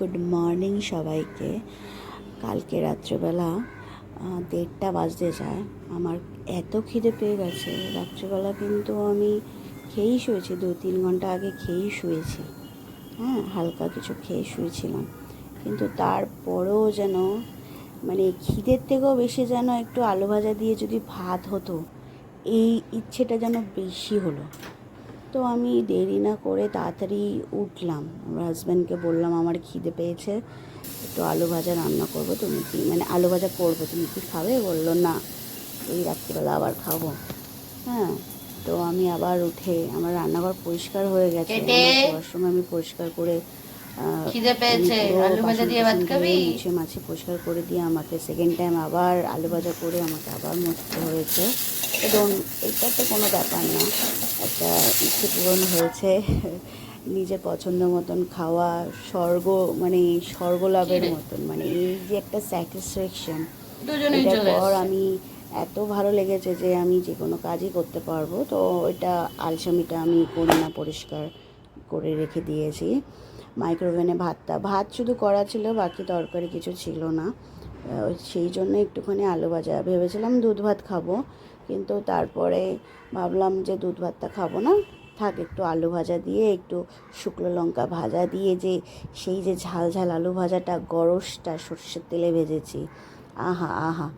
Good morning সবাইকে। কালকে রাত্রেবেলা দেড়টা বাজতে যায়। আমার এত খিদে পেয়ে গেছে। রাত্রেবেলা কিন্তু আমি খেয়েই শুয়েছি। দু তিন ঘণ্টা আগে খেয়েই শুয়েছি। হ্যাঁ হালকা কিছু খেয়ে শুয়েছিলাম। কিন্তু তারপরেও যেন মানে খিদের থেকেও বেশি যেন একটু আলু ভাজা দিয়ে যদি ভাত হতো, এই ইচ্ছেটা যেন বেশি হলো। তো আমি দেরি না করে তাড়াতাড়ি উঠলাম। আমার হাজব্যান্ডকে বললাম আমার খিদে পেয়েছে একটু আলু ভাজা রান্না করব তুমি কি মানে আলু ভাজা করব তুমি কি খাবে? বলল না এই রাত্রিবেলা আবার খাব। হ্যাঁ তো আমি আবার উঠে আমার রান্নাঘর পরিষ্কার হয়ে গেছে। সময় আমি পরিষ্কার করে আহ, খিদে পেয়েছে, আলু ভাজা দিয়ে ভাত খাবি? মাছে পরিষ্কার করে দিয়ে আমাকে সেকেন্ড টাইম আবার আলু ভাজা করে আমাকে আবার মুছতে হয়েছে। এবং এটা তো কোনো ব্যাপার না। একটা ইচ্ছে পূরণ হয়েছে। নিজের পছন্দ মতন খাওয়া স্বর্গ মানে স্বর্গ লাভের মতন মানে এই যে একটা স্যাটিসফ্যাকশন এটার পর আমি এত ভালো লেগেছে যে আমি যে কোনো কাজই করতে পারব। তো এটা আলসামিটা আমি করি না পরিষ্কার করে রেখে দিয়েছি। মাইক্রোওভেনে ভাতটা। ভাত শুধু করা ছিল, বাকি তরকারি কিছু ছিল না। সেই জন্য একটুখানি আলু ভাজা। ভেবেছিলাম দুধ ভাত খাব, কিন্তু তারপরে ভাবলাম যে দুধ ভাতটা খাব না। থাক, একটু আলু ভাজা দিয়ে, একটু শুকনো লঙ্কা ভাজা দিয়ে যে সেই যে ঝাল ঝাল আলু ভাজাটা, গরসটা, সর্ষের তেলে ভেজেছি। আহা আহা।